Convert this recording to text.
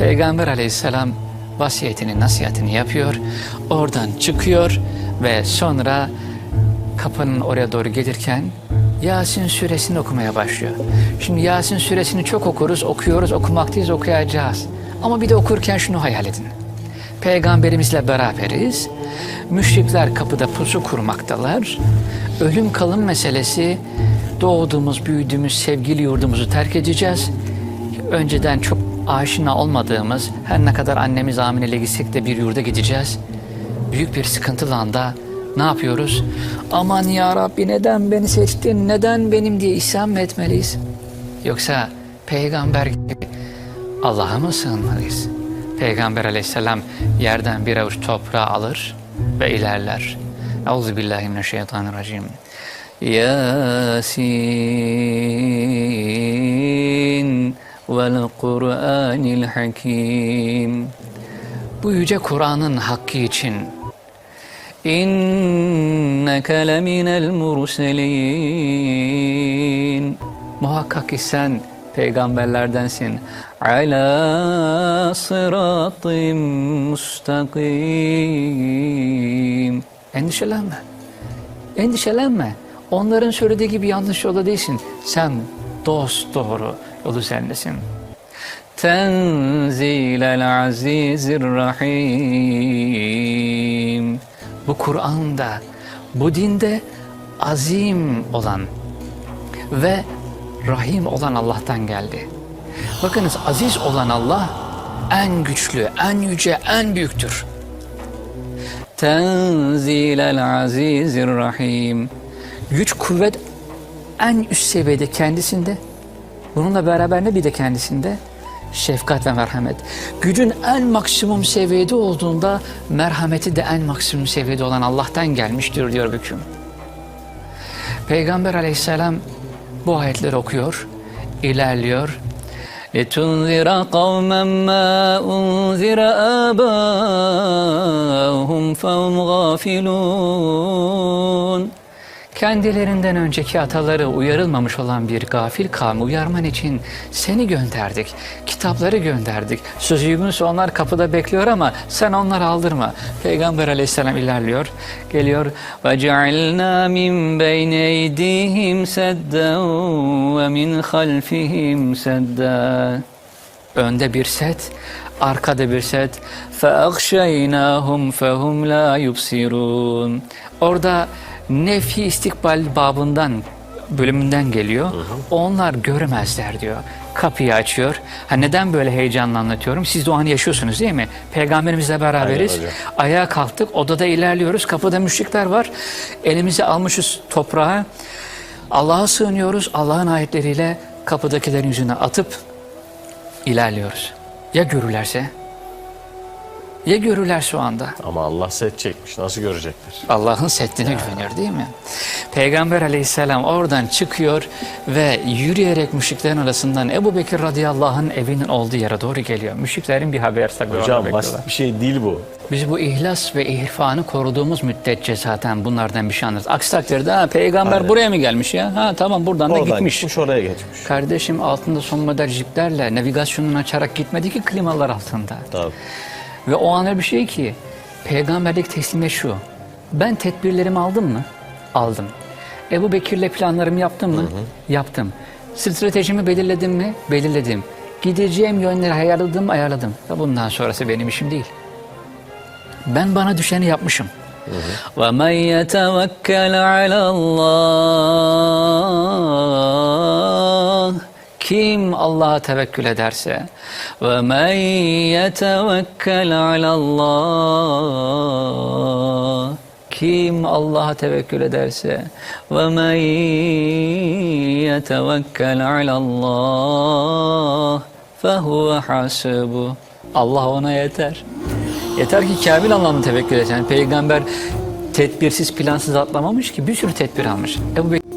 Peygamber aleyhisselam vasiyetini, nasihatini yapıyor. Oradan çıkıyor ve sonra kapının oraya doğru gelirken Yasin suresini okumaya başlıyor. Şimdi Yasin suresini çok okuruz, okuyoruz, okumaktayız, okuyacağız. Ama bir de okurken şunu hayal edin. Peygamberimizle beraberiz. Müşrikler kapıda pusu kurmaktalar. Ölüm kalım meselesi doğduğumuz, büyüdüğümüz sevgili yurdumuzu terk edeceğiz. Önceden çok aşina olmadığımız, her ne kadar annemiz hamileyle gitsek de bir yurda gideceğiz. Büyük bir sıkıntılı anda ne yapıyoruz? Aman ya Rabbi neden beni seçtin, neden benim diye isyan mı etmeliyiz? Yoksa peygamber gibi Allah'a mı sığınmalıyız? Peygamber aleyhisselam yerden bir avuç toprağı alır ve ilerler. Euzubillahimineşşeytanirracim. Yasin Kur'anil Hakim. Bu yüce Kur'an'ın hakkı için İnneke leminel murselin. Muhakkak ki sen peygamberlerdensin. Ala sıratım mustakim. Endişelenme. Endişelenme. Onların söylediği gibi yanlış yolda değilsin. Sen dost doğru yol üzerindesin. Tenzilel azizir rahim. Bu Kur'an'da, bu dinde azim olan ve rahim olan Allah'tan geldi. Bakınız aziz olan Allah en güçlü, en yüce, en büyüktür. Tenzilel azizir rahim. Güç, kuvvet en üst seviyede kendisinde. Bununla beraber ne bir de kendisinde? Şefkat ve merhamet. Gücün en maksimum seviyede olduğunda merhameti de en maksimum seviyede olan Allah'tan gelmiştir diyor hüküm. Peygamber aleyhisselam bu ayetleri okuyor, ilerliyor. لِتُنْذِرَ قَوْمًا مَا أُنْذِرَ آبَاؤُهُمْ فَهُمْ غَافِلُونَ Kendilerinden önceki ataları uyarılmamış olan bir gafil kavmi uyarman için seni gönderdik. Kitapları gönderdik. Sözümüz onlar kapıda bekliyor ama sen onları aldırma. Peygamber aleyhisselam ilerliyor. Geliyor. وَجَعَلْنَا مِنْ بَيْنِ اَيْدِيهِمْ سَدًّا وَمِنْ خَلْفِهِمْ سَدًّا Önde bir set, arkada bir set. فَاَغْشَيْنَاهُمْ فَهُمْ لَا يُبْصِرُونَ Orada nefi istikbal babından bölümünden geliyor. Onlar göremezler diyor. Kapıyı açıyor. Ha neden böyle heyecanla anlatıyorum? Siz de o anı yaşıyorsunuz değil mi? Peygamberimizle beraberiz. Aynen. Ayağa kalktık. Odada ilerliyoruz. Kapıda müşrikler var. Elimizi almışız toprağa. Allah'a sığınıyoruz. Allah'ın ayetleriyle kapıdakilerin yüzüne atıp ilerliyoruz. Ya görürlerse? Ya görürler şu anda? Ama Allah set çekmiş. Nasıl görecekler? Allah'ın settine güveniyor değil mi? Peygamber aleyhisselam oradan çıkıyor ve yürüyerek müşriklerin arasından Ebu Bekir radıyallahu anh'ın evinin olduğu yere doğru geliyor. Müşriklerin bir haber saklıyorlar. Hocam basit bir şey değil bu. Biz bu ihlas ve irfanı koruduğumuz müddetçe zaten bunlardan bir şey anlarız. Aksi takdirde ha, peygamber Aynen. buraya mı gelmiş ya? Ha tamam buradan da Oradan gitmiş. gitmiş oraya geçmiş. Kardeşim altında son model jiplerle navigasyonunu açarak gitmedi ki klimalar altında. Tabii. Ve o an öyle bir şey ki peygamberlik teslimiyet şu. Ben tedbirlerimi aldım mı? Aldım. Ebu Bekir'le planlarımı yaptım mı? Yaptım. Stratejimi belirledim mi? Belirledim. Gideceğim yönleri ayarladım mı? Ayarladım. Ve bundan sonrası benim işim değil. Ben bana düşeni yapmışım. وَمَنْ يَتَوَكَّلْ عَلَى اللّٰهِ kim Allah'a tevekkül ederse ve men yetevekkel alallah kim Allah'a tevekkül ederse ve men yetevekkel alallah fehuve hasibu Allah ona yeter. Yeter ki kamil anlamda tevekkül etsin. Yani peygamber tedbirsiz plansız atlamamış ki bir sürü tedbir almış. Ebu Bekir